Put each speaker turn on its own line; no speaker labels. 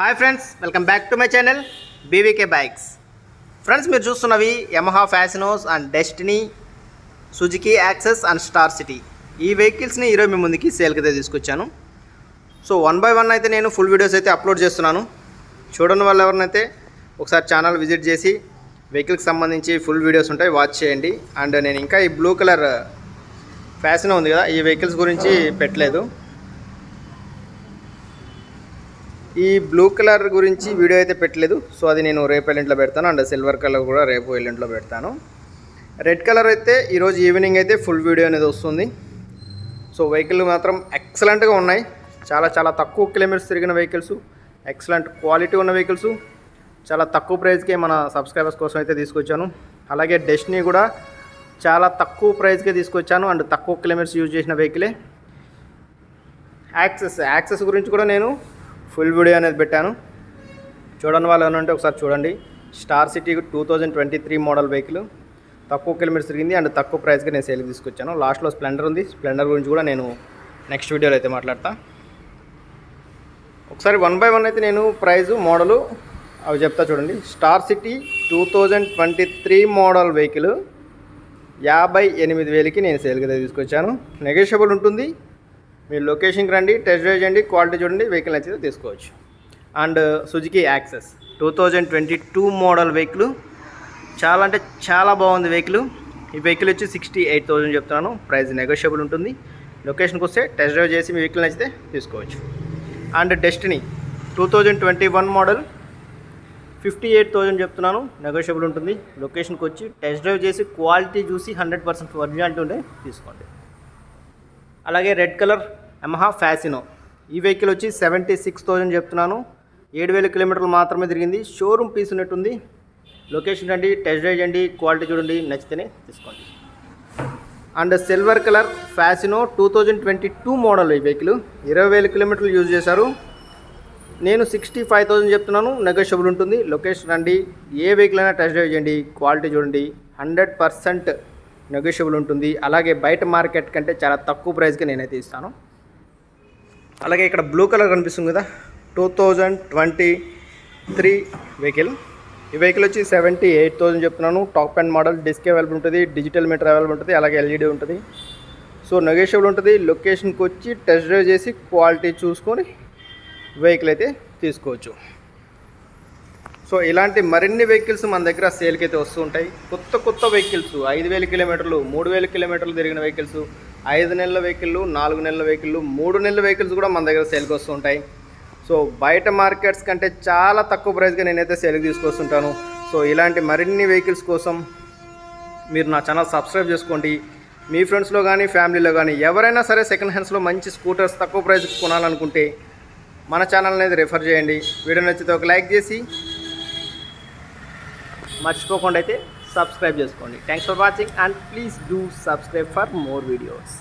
Hi friends welcome back to my channel BVK bikes friends మీరు చూస్తున్నవి Yamaha Fascinos and Destiny Suzuki Access and Star City ఈ వెహికల్స్ని ఈరోజు మీ ముందుకి సేల్కి అయితే తీసుకొచ్చాను. సో వన్ బై వన్ అయితే నేను ఫుల్ వీడియోస్ అయితే అప్లోడ్ చేస్తున్నాను. చూడని వాళ్ళు ఎవరినైతే ఒకసారి ఛానల్ విజిట్ చేసి వెహికల్కి సంబంధించి ఫుల్ వీడియోస్ ఉంటాయి వాచ్ చేయండి. అండ్ నేను ఇంకా ఈ బ్లూ కలర్ ఫ్యాషన్ ఉంది కదా ఈ వెహికల్స్ గురించి పెట్టలేదు. ఈ బ్లూ కలర్ గురించి వీడియో అయితే పెట్టలేదు. సో అది నేను రేపు ఎల్లుంట్లో పెడతాను. అండ్ సిల్వర్ కలర్ కూడా రేపు ఎల్లుంట్లో పెడతాను. రెడ్ కలర్ అయితే ఈరోజు ఈవినింగ్ అయితే ఫుల్ వీడియో అనేది వస్తుంది. సో వెహికల్ మాత్రం ఎక్సలెంట్గా ఉన్నాయి. చాలా చాలా తక్కువ కిలోమీటర్స్ తిరిగిన వెహికల్స్ ఎక్సలెంట్ క్వాలిటీ ఉన్న వెహికల్స్ చాలా తక్కువ ప్రైస్కే మన సబ్స్క్రైబర్స్ కోసం అయితే తీసుకొచ్చాను. అలాగే డెస్టినీ కూడా చాలా తక్కువ ప్రైస్కే తీసుకొచ్చాను. అండ్ తక్కువ కిలోమీటర్స్ యూజ్ చేసిన వెహికలే యాక్సెస్ యాక్సెస్ గురించి కూడా నేను ఫుల్ వీడియో అనేది పెట్టాను. చూడని వాళ్ళు ఏమంటే ఒకసారి చూడండి. Star City two thousand twenty three model vehicle. తక్కువ కిలోమీటర్స్ తిరిగింది అండ్ తక్కువ ప్రైస్కి నేను సేల్కి తీసుకొచ్చాను. లాస్ట్లో స్ప్లెండర్ ఉంది. స్ప్లెండర్ గురించి కూడా నేను నెక్స్ట్ వీడియోలో అయితే మాట్లాడతా. ఒకసారి వన్ బై వన్ అయితే నేను ప్రైజు మోడలు అవి చెప్తా చూడండి. Star City two thousand twenty three model vehicle యాభై ఎనిమిది వేలకి నేను సేల్కి తీసుకొచ్చాను. నెగోషియబుల్ ఉంటుంది. మీరు లొకేషన్కి రండి టెస్ట్ డ్రైవ్ చేయండి క్వాలిటీ చూడండి వెహికల్ నచ్చితే తీసుకోవచ్చు. And Suzuki Access two thousand twenty two model vehicle. చాలా అంటే చాలా బాగుంది వెహికల్. ఈ వెహికల్ వచ్చి సిక్స్టీ ఎయిట్ థౌజండ్ చెప్తున్నాను. ప్రైస్ నెగోషియబుల్ ఉంటుంది. లొకేషన్కి వస్తే టెస్ట్ డ్రైవ్ చేసి మీ వెహికల్ నచ్చితే తీసుకోవచ్చు. And Destini two thousand twenty one model. Fifty eight thousand చెప్తున్నాను. నెగోషియబుల్ ఉంటుంది. లొకేషన్కి వచ్చి టెస్ట్ డ్రైవ్ చేసి క్వాలిటీ చూసి హండ్రెడ్ పర్సెంట్ ఒరిజినాలిటీ ఉంటే తీసుకోండి. అలాగే రెడ్ కలర్ యమహా ఫ్యాసినో. ఈ వెహికల్ వచ్చి సెవెంటీ సిక్స్ థౌజండ్ చెప్తున్నాను. ఏడు వేల కిలోమీటర్లు మాత్రమే తిరిగింది. షోరూమ్ పీస్ ఉన్నట్టుంది. లొకేషన్ రండి టెస్ట్ డ్రైవ్ చేయండి క్వాలిటీ చూడండి నచ్చితేనే తీసుకోండి. And silver colour Fascino two thousand twenty two model ఈ వెహికల్. ఇరవై వేల కిలోమీటర్లు యూజ్ చేశారు. నేను సిక్స్టీ ఫైవ్ థౌజండ్ చెప్తున్నాను. నెగోషియబుల్ ఉంటుంది. లొకేషన్ రండి. ఏ వెహికల్ అయినా టెస్ట్ డ్రైవ్ చేయండి క్వాలిటీ చూడండి. హండ్రెడ్ పర్సెంట్ నెగోషియబుల్ ఉంటుంది. అలాగే బయట మార్కెట్ కంటే చాలా తక్కువ ప్రైస్కి నేనైతే ఇస్తాను. అలాగే ఇక్కడ బ్లూ కలర్ కనిపిస్తుంది కదా. Two thousand twenty three vehicle. ఈ వెహికల్ వచ్చి సెవెంటీ ఎయిట్ థౌసండ్ చెప్తున్నాను. Top and model disc available ఉంటుంది డిజిటల్ మీటర్ అవైలబుల్ ఉంటుంది అలాగే ఎల్ఈడి ఉంటుంది. సో నెగోషియబుల్ ఉంటుంది. లొకేషన్కి వచ్చి టెస్ట్ డ్రైవ్ చేసి క్వాలిటీ చూసుకొని వెహికల్ అయితే తీసుకోవచ్చు. సో ఇలాంటి మరిన్ని వెహికల్స్ మన దగ్గర సేల్కి అయితే వస్తూ ఉంటాయి. కొత్త కొత్త వెహికల్స్ ఐదు వేల కిలోమీటర్లు మూడు వేల కిలోమీటర్లు తిరిగిన వెహికల్స్ ఐదు నెలల వెహికల్లు నాలుగు నెలల వెహికల్లు మూడు నెలల వెహికల్స్ కూడా మన దగ్గర సేల్కి వస్తూ ఉంటాయి. సో బయట మార్కెట్స్ కంటే చాలా తక్కువ ప్రైస్గా నేనైతే సేల్కి తీసుకొస్తుంటాను. సో ఇలాంటి మరిన్ని వెహికల్స్ కోసం మీరు నా ఛానల్ సబ్స్క్రైబ్ చేసుకోండి. మీ ఫ్రెండ్స్లో కానీ ఫ్యామిలీలో కానీ ఎవరైనా సరే సెకండ్ హ్యాండ్స్లో మంచి స్కూటర్స్ తక్కువ ప్రైస్కి కొనాలనుకుంటే మన ఛానల్ అనేది రిఫర్ చేయండి. వీడియో నచ్చితే ఒక లైక్ చేసి మర్చిపోకుండా అయితే సబ్స్క్రైబ్ చేసుకోండి. Thanks for watching and please do subscribe for more videos